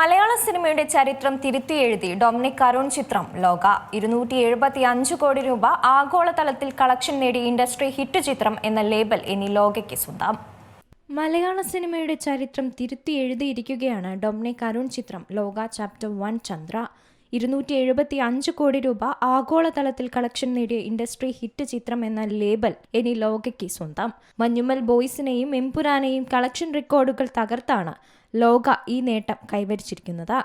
മലയാള സിനിമയുടെ ചരിത്രം തിരുത്തിയെഴുതി ഡൊമിനിക് അരുൺ ചിത്രം. ലോക ഇരുന്നൂറ്റി എഴുപത്തി അഞ്ച് കോടി രൂപ ആഗോളതലത്തിൽ കളക്ഷൻ നേടി ഇൻഡസ്ട്രി ഹിറ്റ് ചിത്രം എന്ന ലേബൽ ഇനി ലോകയ്ക്ക് സ്വന്തം. മലയാള സിനിമയുടെ ചരിത്രം തിരുത്തി എഴുതിയിരിക്കുകയാണ് ഡൊമിനിക് അരുൺ ചിത്രം. ലോക ചാപ്റ്റർ വൺ ചന്ദ്ര. ഇരുന്നൂറ്റി എഴുപത്തി അഞ്ച് കോടി രൂപ ആഗോളതലത്തിൽ കളക്ഷൻ നേടിയ ഇൻഡസ്ട്രി ഹിറ്റ് ചിത്രം എന്ന ലേബൽ ഇനി ലോകയ്ക്ക് സ്വന്തം. മഞ്ഞുമൽ ബോയ്സിനെയും എംപുരാനെയും കളക്ഷൻ റെക്കോർഡുകൾ തകർത്താണ് ലോക ഈ നേട്ടം കൈവരിച്ചിരിക്കുന്നത്.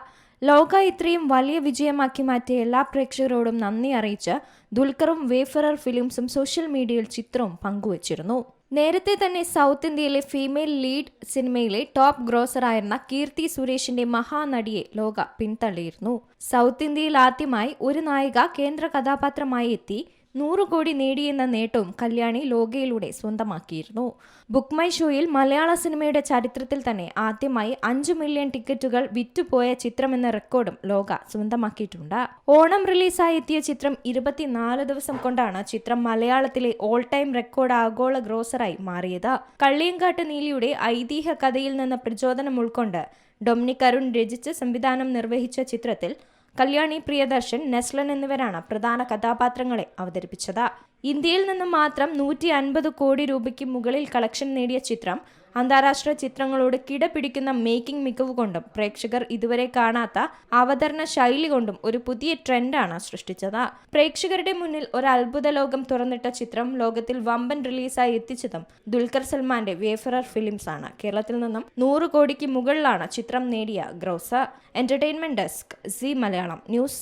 ലോക ഇത്രയും വലിയ വിജയമാക്കി മാറ്റിയ എല്ലാ പ്രേക്ഷകരോടും നന്ദി അറിയിച്ച് ദുൽഖറും വേഫറർ ഫിലിംസും സോഷ്യൽ മീഡിയയിൽ ചിത്രവും പങ്കുവച്ചിരുന്നു. നേരത്തെ തന്നെ സൗത്ത് ഇന്ത്യയിലെ ഫീമെയിൽ ലീഡ് സിനിമയിലെ ടോപ്പ് ഗ്രോസറായിരുന്ന കീർത്തി സുരേഷിന്റെ മഹാനടിയെ ലോക പിന്തള്ളിയിരുന്നു. സൗത്ത് ഇന്ത്യയിൽ ആദ്യമായി ഒരു നായിക കേന്ദ്ര കഥാപാത്രമായി എത്തി നൂറ് കോടി നേടിയെന്ന നേട്ടവും കല്യാണി ലോകയിലൂടെ സ്വന്തമാക്കിയിരുന്നു. ബുക്ക് മൈ ഷോയിൽ മലയാള സിനിമയുടെ ചരിത്രത്തിൽ തന്നെ ആദ്യമായി അഞ്ചു മില്യൺ ടിക്കറ്റുകൾ വിറ്റുപോയ ചിത്രമെന്ന റെക്കോർഡും ലോക സ്വന്തമാക്കിയിട്ടുണ്ട്. ഓണം റിലീസായി എത്തിയ ചിത്രം ഇരുപത്തിനാല് ദിവസം കൊണ്ടാണ് ചിത്രം മലയാളത്തിലെ ഓൾ ടൈം റെക്കോർഡ് ആഗോള ഗ്രോസറായി മാറിയത്. കള്ളിയങ്കാട്ട് നീലിയുടെ ഐതിഹ്യ കഥയിൽ നിന്ന് പ്രചോദനം ഉൾക്കൊണ്ട് ഡൊമിനിക് അരുൺ രചിച്ച് സംവിധാനം നിർവഹിച്ച ചിത്രത്തിൽ കല്യാണി പ്രിയദർശൻ നെസ്ലൻ എന്നിവരാണ് പ്രധാന കഥാപാത്രങ്ങളെ അവതരിപ്പിച്ചത്. ഇന്ത്യയിൽ നിന്നും മാത്രം നൂറ്റി അൻപത് കോടി രൂപയ്ക്ക് മുകളിൽ കളക്ഷൻ നേടിയ ചിത്രം അന്താരാഷ്ട്ര ചിത്രങ്ങളോട് കിടപിടിക്കുന്ന മേക്കിംഗ് മികവ് കൊണ്ടും പ്രേക്ഷകർ ഇതുവരെ കാണാത്ത അവതരണ ശൈലി കൊണ്ടും ഒരു പുതിയ ട്രെൻഡാണ് സൃഷ്ടിച്ചത്. പ്രേക്ഷകരുടെ മുന്നിൽ ഒരു അത്ഭുത ലോകം തുറന്നിട്ട ചിത്രം ലോകത്തിൽ വമ്പൻ റിലീസായി എത്തിച്ചതും ദുൽഖർ സൽമാന്റെ വേഫറർ ഫിലിംസ് ആണ് കേരളത്തിൽ നിന്നും നൂറ് കോടിക്ക് മുകളിലാണ് ചിത്രം നേടിയ gross entertainment desk Zee Malayalam news.